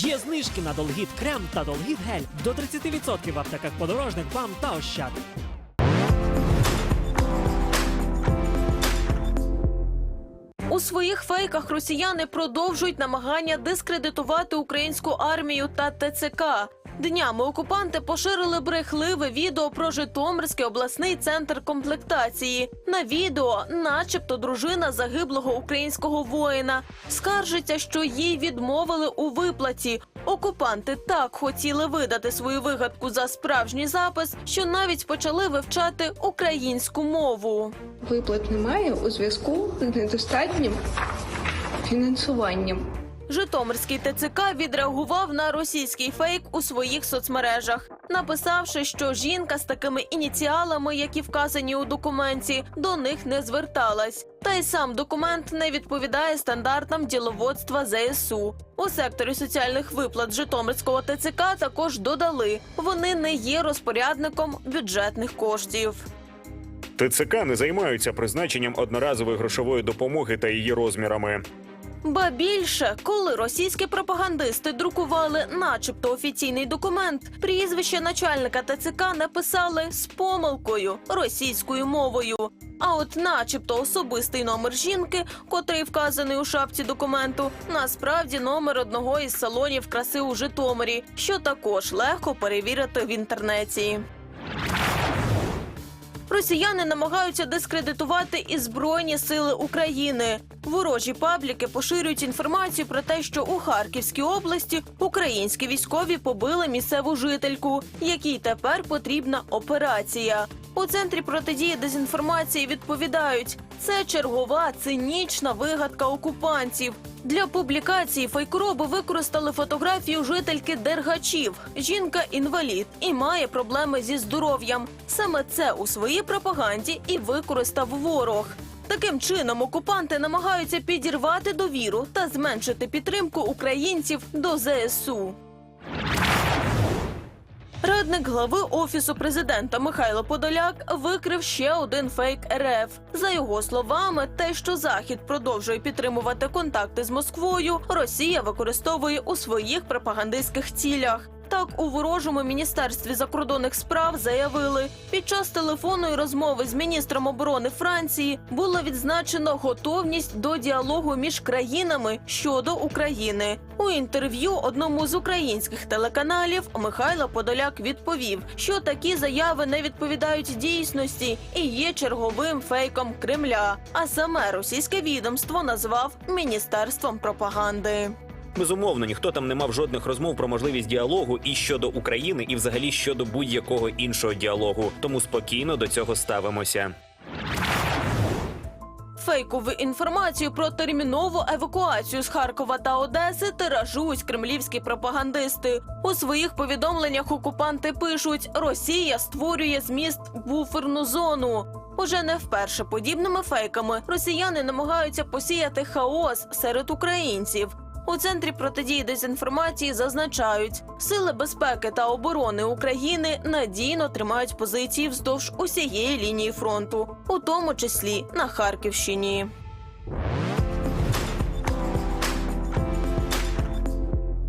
Є знижки на Долгіт крем та Долгіт гель до 30% в аптеках подорожник, вам та ощад. У своїх фейках росіяни продовжують намагання дискредитувати українську армію та ТЦК. Днями окупанти поширили брехливе відео про Житомирський обласний центр комплектації. На відео, начебто, дружина загиблого українського воїна скаржиться, що їй відмовили у виплаті. Окупанти так хотіли видати свою вигадку за справжній запис, що навіть почали вивчати українську мову. Виплат немає у зв'язку з недостатнім фінансуванням. Житомирський ТЦК відреагував на російський фейк у своїх соцмережах, написавши, що жінка з такими ініціалами, які вказані у документі, до них не зверталась. Та й сам документ не відповідає стандартам діловодства ЗСУ. У секторі соціальних виплат Житомирського ТЦК також додали, вони не є розпорядником бюджетних коштів. ТЦК не займаються призначенням одноразової грошової допомоги та її розмірами. Ба більше, коли російські пропагандисти друкували, начебто офіційний документ, прізвище начальника ТЦК написали з помилкою російською мовою. А от, начебто, особистий номер жінки, котрий вказаний у шапці документу, насправді номер одного із салонів краси у Житомирі, що також легко перевірити в інтернеті. Росіяни намагаються дискредитувати і збройні сили України. Ворожі пабліки поширюють інформацію про те, що у Харківській області українські військові побили місцеву жительку, якій тепер потрібна операція. У центрі протидії дезінформації відповідають, це чергова цинічна вигадка окупантів. Для публікації фейкроби використали фотографію жительки Дергачів. Жінка інвалід і має проблеми зі здоров'ям. Саме це у своїй пропаганді і використав ворог. Таким чином окупанти намагаються підірвати довіру та зменшити підтримку українців до ЗСУ. Радник глави офісу президента Михайло Подоляк викрив ще один фейк РФ. За його словами, те, що Захід продовжує підтримувати контакти з Москвою, Росія використовує у своїх пропагандистських цілях. Так, у ворожому міністерстві закордонних справ заявили, під час телефонної розмови з міністром оборони Франції було відзначено готовність до діалогу між країнами щодо України. У інтерв'ю одному з українських телеканалів Михайло Подоляк відповів, що такі заяви не відповідають дійсності і є черговим фейком Кремля. А саме російське відомство назвав міністерством пропаганди. Безумовно, ніхто там не мав жодних розмов про можливість діалогу і щодо України, і взагалі щодо будь-якого іншого діалогу. Тому спокійно до цього ставимося. Фейкову інформацію про термінову евакуацію з Харкова та Одеси тиражують кремлівські пропагандисти. У своїх повідомленнях окупанти пишуть: Росія створює зміст буферну зону. Уже не вперше подібними фейками росіяни намагаються посіяти хаос серед українців. У центрі протидії дезінформації зазначають, сили безпеки та оборони України надійно тримають позиції вздовж усієї лінії фронту, у тому числі на Харківщині.